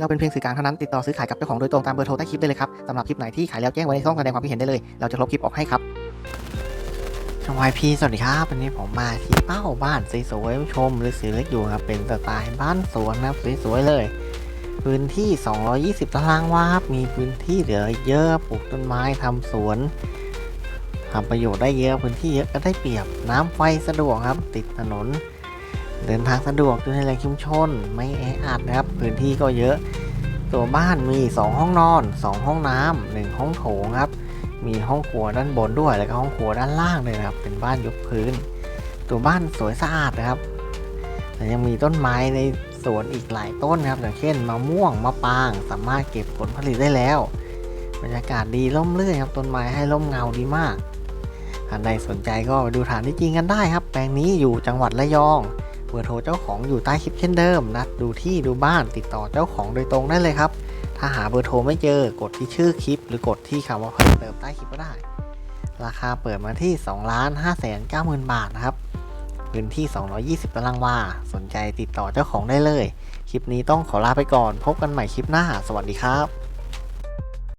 เราเป็นเพียงสื่อกลางเท่านั้นติดต่อซื้อขายกับเจ้าของโดยตรงตามเบอร์โทรใต้คลิปได้เลยครับสำหรับคลิปไหนที่ขายแล้วแจ้งไว้ในช่องแสดงความคิดเห็นได้เลย เราจะลบคลิปออกให้ครับช่องวายพีสวัสดีครับวันนี้ผมมาที่เป้าบ้านสวยๆชมหรือสีเล็กอยู่ครับเป็นสไตล์บ้านสวนนะครับสวยๆเลย พื้นที่ 220 ตารางวาครับมีพื้นที่เหลือเยอะปลูกต้นไม้ทำสวนทำประโยชน์ได้เยอะพื้นที่เยอะก็ได้เปรียบน้ำไฟสะดวกครับ ติดถนน เดินทางสะดวกอยู่ในแหล่งชุมชน ไม่แออัดนะครับ พื้นที่ก็เยอะ ตัวบ้านมี 2 ห้องนอน 2 ห้องน้ำหนึ่งห้องโถงครับ มีห้องครัวด้านบนด้วย แล้วก็ห้องครัวด้านล่างเลยนะครับ เป็นบ้านยกพื้น ตัวบ้านสวยสะอาดนะครับแต่ยังมีต้นไม้ในสวนอีกหลายต้นครับ อย่างเช่นมะม่วงมะปราง สามารถเก็บผลผลิตได้แล้ว บรรยากาศดีร่มเรื่นครับต้นไม้ให้ร่มเงาดีมากท่านใดสนใจก็ไปดูฐานที่จริงกันได้ครับ แปลงนี้อยู่จังหวัดระยอง เบอร์โทรเจ้าของอยู่ใต้คลิปเช่นเดิม นัดดูที่ดูบ้านติดต่อเจ้าของโดยตรงได้เลยครับ ถ้าหาเบอร์โทรไม่เจอกดที่ชื่อคลิป หรือกดที่คำว่าเพิ่มเติมใต้คลิปก็ได้ ราคาเปิดมาที่2 5 9 0 0 0 0 บาทนะครับ พื้นที่ 220 ตารางวา สนใจติดต่อเจ้าของได้เลย คลิปนี้ต้องขอลาไปก่อน พบกันใหม่คลิปหน้า สวัสดีครับ